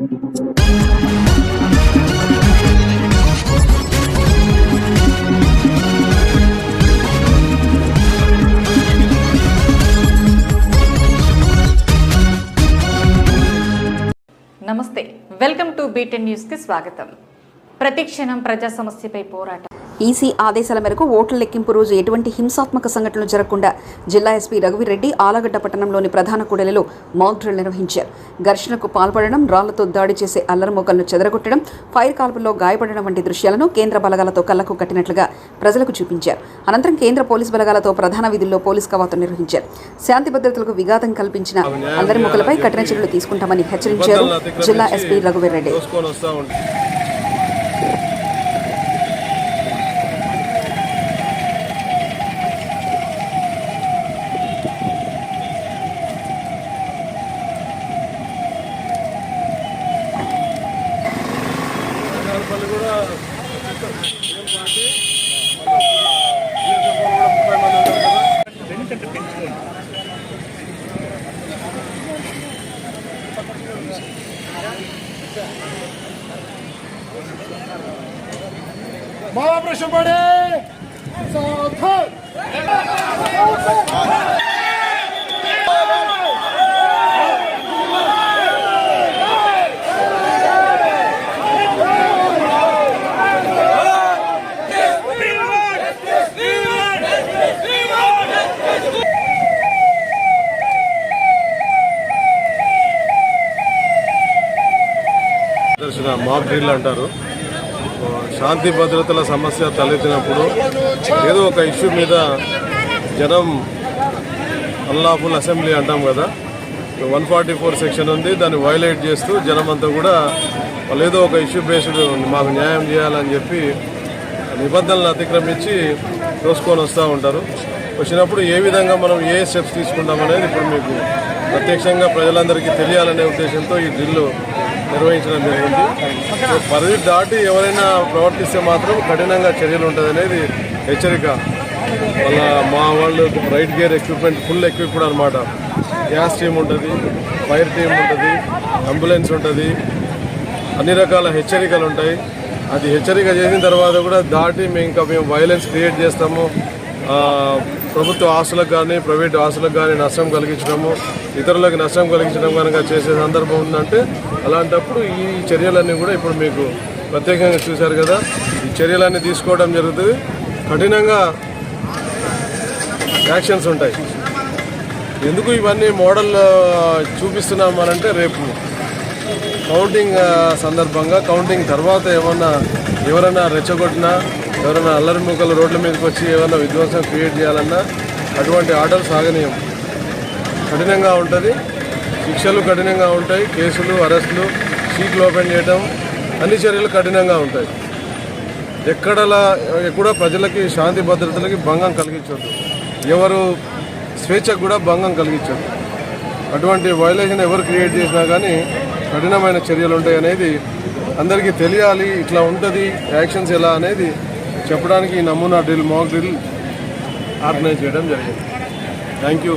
నమస్తే. Welcome to beaten న్యూస్కి స్వాగతం. ప్రతిక్షణం ప్రజా సమస్యపై పోరాటం. ఈసీ ఆదేశాల మేరకు ఓట్ల లెక్కింపు రోజు ఎటువంటి హింసాత్మక సంఘటనలు జరగకుండా జిల్లా ఎస్పీ రఘువీరెడ్డి ఆలగడ్డ పట్టణంలోని ప్రధాన కూడలిలో మాక్ డ్రిల్ నిర్వహించారు. ఘర్షణకు పాల్పడడం రాళ్ళతో దాడి చేసే అల్లరిమోకలను చెదరగొట్టడం ఫైర్ కాల్పుల్లో గాయపడడం వంటి దృశ్యాలను కేంద్ర బలగాలతో కళ్ళకు కట్టినట్లుగా ప్రజలకు చూపించారు. అనంతరం కేంద్ర పోలీస్ బలగాలతో ప్రధాన విధుల్లో పోలీస్ కవాతు నిర్వహించారు. శాంతి భద్రతలకు విఘాతం కల్పించిన అల్లరిమోకలపై కఠిన చర్యలు తీసుకుంటామని హెచ్చరించారు జిల్లా ఎస్పీ రఘువీరెడ్డి రూపాయలు కూడా పార్టీ ముప్పై మంది ఎందుకంటే పెంచుకోండి మహాప్రశ్న పడే సాధ దర్శన మాక్ డ్రిల్ అంటారు. శాంతి భద్రతల సమస్య తలెత్తినప్పుడు ఏదో ఒక ఇష్యూ మీద జనం అల్లాఫుల్ అసెంబ్లీ అంటాం కదా. వన్ ఫార్టీ ఫోర్ సెక్షన్ ఉంది. దాన్ని వైలేట్ చేస్తూ జనం అంతా కూడా వాళ్ళు ఏదో ఒక ఇష్యూ బేస్డ్ మాకు న్యాయం చేయాలని చెప్పి నిబంధనలు అతిక్రమించి తోసుకొని వస్తూ ఉంటారు. వచ్చినప్పుడు ఏ విధంగా మనం ఏ స్టెప్స్ తీసుకుంటామనేది ఇప్పుడు మీకు ప్రత్యక్షంగా ప్రజలందరికీ తెలియాలనే ఉద్దేశంతో ఈ డ్రిల్లు నిర్వహించడం జరిగింది. పరిధి దాటి ఎవరైనా ప్రవర్తిస్తే మాత్రం కఠినంగా చర్యలు ఉంటుంది అనేది హెచ్చరిక. వాళ్ళ మా వాళ్ళు right gear equipment full equipped అనమాట గ్యాస్ టీమ్ ఉంటుంది ఫైర్ టీమ్ ఉంటుంది అంబులెన్స్ ఉంటుంది. అన్ని రకాల హెచ్చరికలు ఉంటాయి. అది హెచ్చరిక చేసిన తర్వాత కూడా దాటి మేము ఇంకా మేము వైలెన్స్ క్రియేట్ చేస్తాము. ప్రభుత్వ ఆస్తులకు కానీ ప్రైవేట్ ఆస్తులకు కానీ నష్టం కలిగించడము ఇతరులకు నష్టం కలిగించడం కనుక చేసే సందర్భం ఉందంటే అలాంటప్పుడు ఈ చర్యలన్నీ కూడా ఇప్పుడు మీకు ప్రత్యేకంగా చూశారు కదా. ఈ చర్యలన్నీ తీసుకోవడం జరుగుతుంది. కఠినంగా యాక్షన్స్ ఉంటాయి. ఎందుకు ఇవన్నీ మోడల్ చూపిస్తున్నామనంటే రేపు కౌంటింగ్ సందర్భంగా కౌంటింగ్ తర్వాత ఏమన్నా ఎవరైనా రెచ్చగొట్టినా ఎవరైనా అల్లరి ముక్కలు రోడ్ల మీదకి వచ్చి ఏమైనా విధ్వంసం క్రియేట్ చేయాలన్నా అటువంటి ఆర్డర్ సాగనీయం కఠినంగా ఉంటుంది. శిక్షలు కఠినంగా ఉంటాయి. కేసులు అరెస్టులు సీట్లు ఓపెన్ చేయడం అన్ని చర్యలు కఠినంగా ఉంటాయి. ఎక్కడలా కూడా ప్రజలకి శాంతి భద్రతలకి భంగం కలిగించొద్దు. ఎవరు స్వేచ్ఛకు కూడా భంగం కలిగించదు అటువంటి వైలేషన్ ఎవరు క్రియేట్ చేసినా కానీ కఠినమైన చర్యలు ఉంటాయి అనేది అందరికీ తెలియాలి. ఇట్లా ఉంటుంది. యాక్షన్స్ ఎలా అనేది చెప్పడానికి నమూనా డ్రిల్ మాక్ డ్రిల్ ఆర్గనైజ్ చేయడం జరిగింది. Thank you.